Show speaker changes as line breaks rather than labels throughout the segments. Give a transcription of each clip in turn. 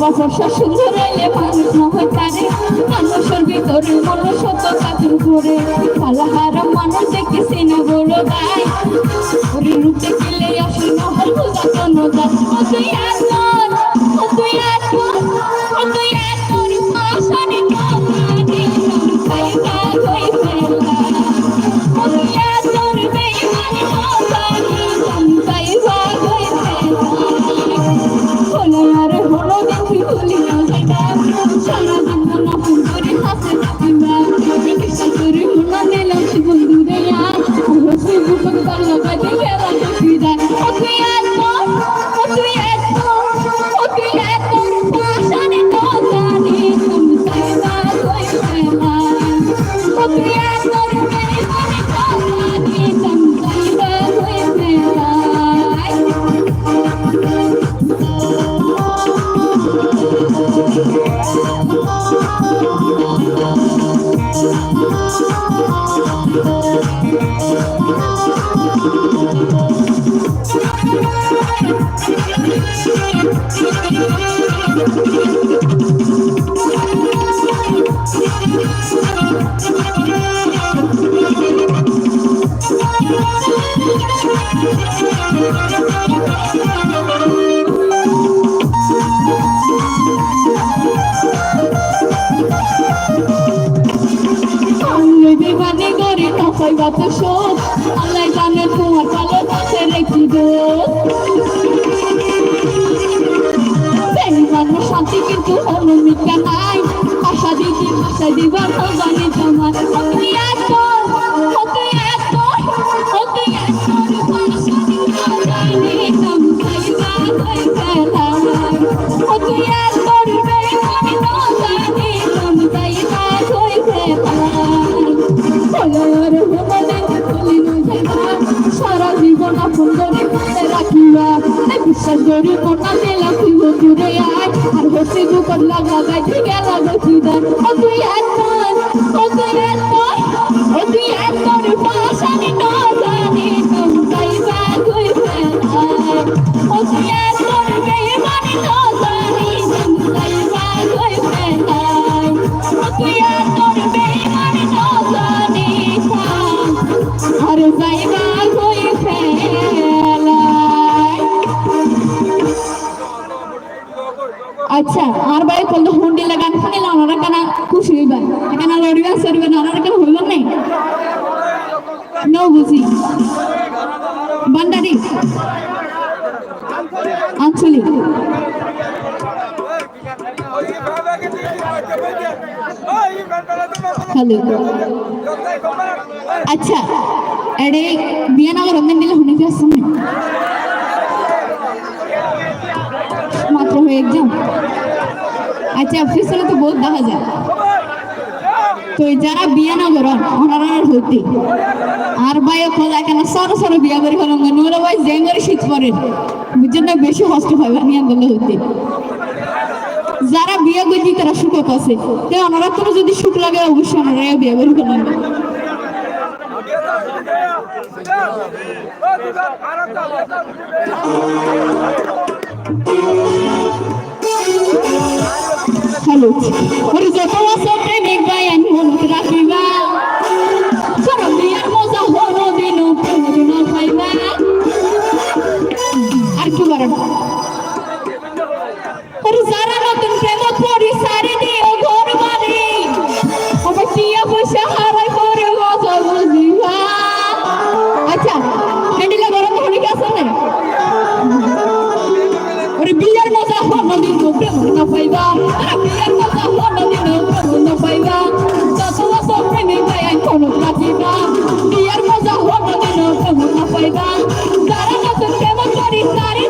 লম্বা বর্ষা সুন্দর হইলে মানুষ তারে মানুষের ভিতরে মনে সত্য স্থাপন করে পালাহারা মানুষ দেখে সিনে বড় গায় রূপ দেখিলে আসল নহল বুঝা কোনো দাস ও আমি বেমানি করি তখন গত শোক। আল্লাহ জানে তোমার ভালো কাছে রেখি দোষ বেমানো শান্তি কিন্তু অনুমিকা নাই। আশা দিদি আশা দিবার জানি তোমার বিশ্বাস কোটাতে মনা মেলা আয়, আর হসে দুকর লাগা গাইতে গেল গছিদার ও তুই এত নো বুঝি। বান্ডারি আঞ্চলিক। হ্যালো। আচ্ছা এডে বিয়ানগর দিলে শুনিতে আসছেন মাত্র হয়ে একদম আচ্ছা অফিসে তো বহুত দেখা যায়। তো যারা বিয়া না করেন, ওনারা আর আর ভাই খোঁজা কেন সরো সরো বিয়া করে হলাম নোরা ভাই জেঙ্গরে শীত পড়েন বুঝছেন না, বেশি কষ্ট পাবে নিয়ে আন্দোলন হইতে। যারা বিয়ে করছি তারা সুখ আছে? তো ওনারা তো যদি সুখ লাগে, অবশ্যই ওনারা বিয়ে করে ফেলেন হ্যালো ওরে যত আছে প্রেমিক আমি মনে রাখিবা everybody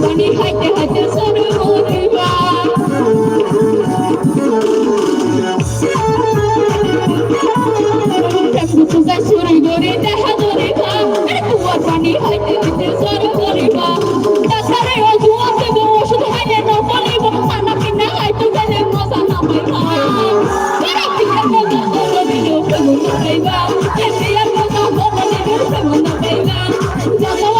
আরে কুয়া পানি হাইতে হাইতে সরে মরিবা প্রেম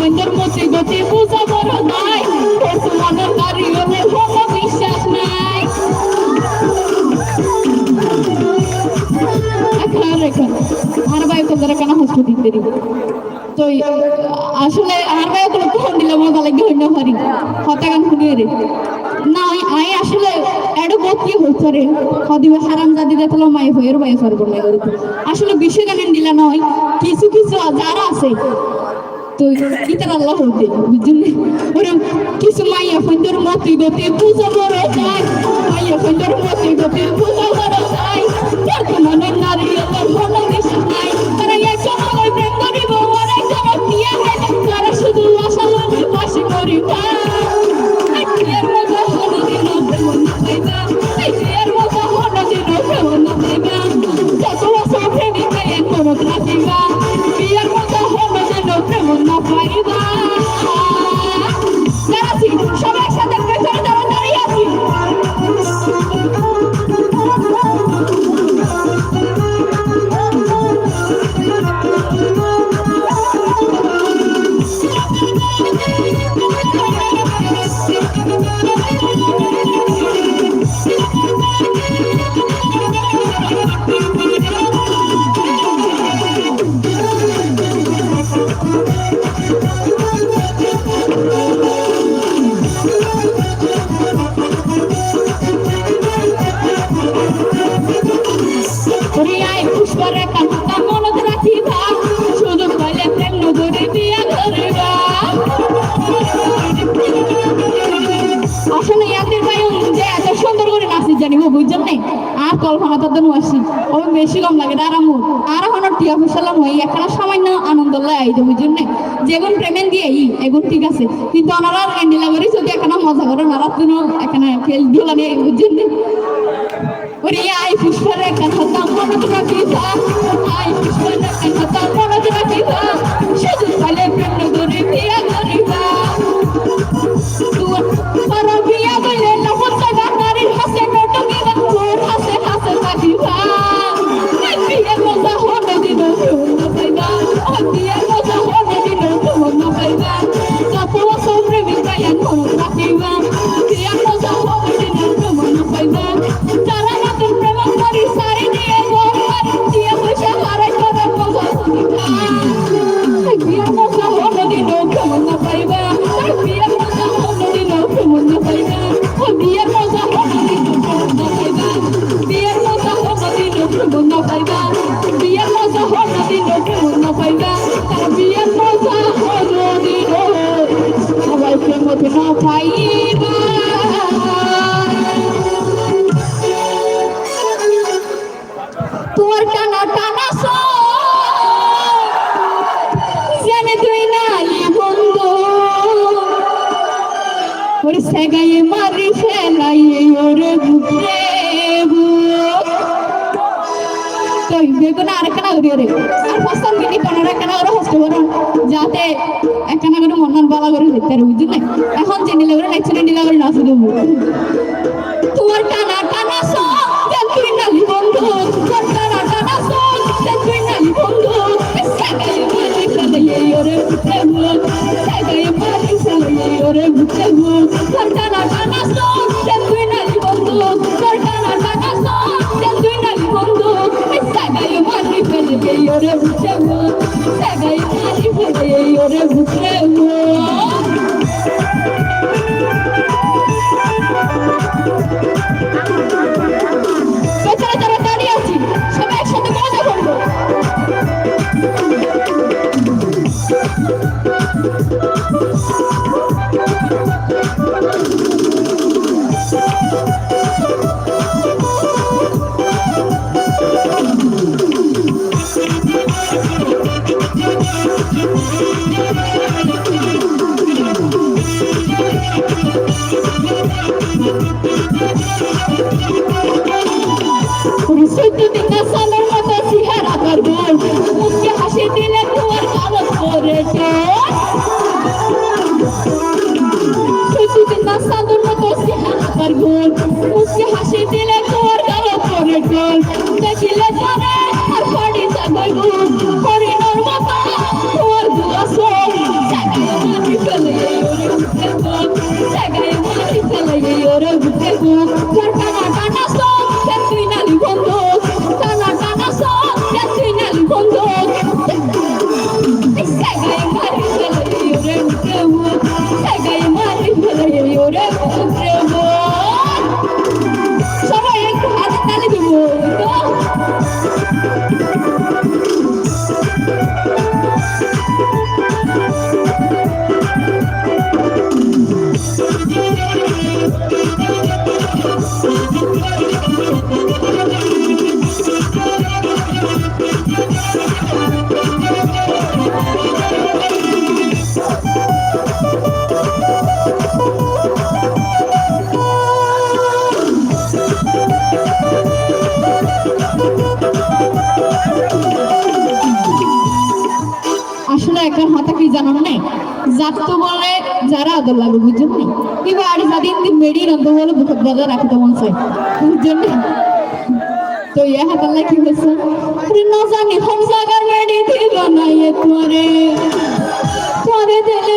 সুন্দর মতি গতি বুঝা বড় নাই মনের হলে কোনো বিশ্বাস নাই। আর ভাই তোদের কেন হসপিটাল দিতে দিব। তো আসলে আর ভাই কোনো ফোন দিলে মজা লাগে হইনা পারি হতা গান শুনিয়ে রে না আই আসলে এডো কি হচ্ছে রে? হদিবে হারাম জাদি দেখল মাই হয়ের ভাই করব না আসলে বিশ্ব গানের দিলা নয়, কিছু কিছু যারা আছে তো ইতার আল্লাহ হতে বুঝছেন ওরম কিছু মাইয়া ফন্দর মতি গতি বুঝা বড় চাই মাইয়া ফন্দর মতি গতি বুঝা বড় চাই বেশি কম লাগে আর আমু আর এখন টিয়া সামান্য আনন্দ লাই আইতে, বুঝছেন নাই? এগুন ঠিক আছে। কিন্তু ওনারা এখানে মজা করে ওনারা তো এখানে খেল ধুলা নিয়ে, বুঝছেন ওরে আই পুষ্পরে কথা মনত রাখিবা আই পুষ্পরে কথা মনত রে আর ফসল গিনি পনেরো একটা করে হস্ত করুন যাতে একটা না করে মন বালা করে দেখতে পারবি বুঝলি এখন যে নিলে করে নেক্সট নিলে করে নাচে দেবো তোমার টানা টানা ওরে মুখ সাগাই মারি ফেলে ওরে বুকে মুখ বেচারা শুধু দিনে সালের মতো চেহারা করব মুখে হাসি দিলে তোমার কাগজ করে শুধু দিনে সালের মতো চেহারা করব মুখে হাসি দিলে তোমার কাগজ করে দেখিলে তারে আর পাড়ি যাব Oh, একটা হাতা কি জানান নাই জাত তো বলে যারা আদর লাগে বুঝছেন নি এবার আর যাদিন দিন মেডি নন্দ বলে বুকত বাজার রাখতে মন চাই নি তো ইয়ে হাতাল্লা কি হয়েছে। না জানি মেডি না তোরে তোরে দিলে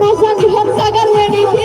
না জায়গার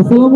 Asalamu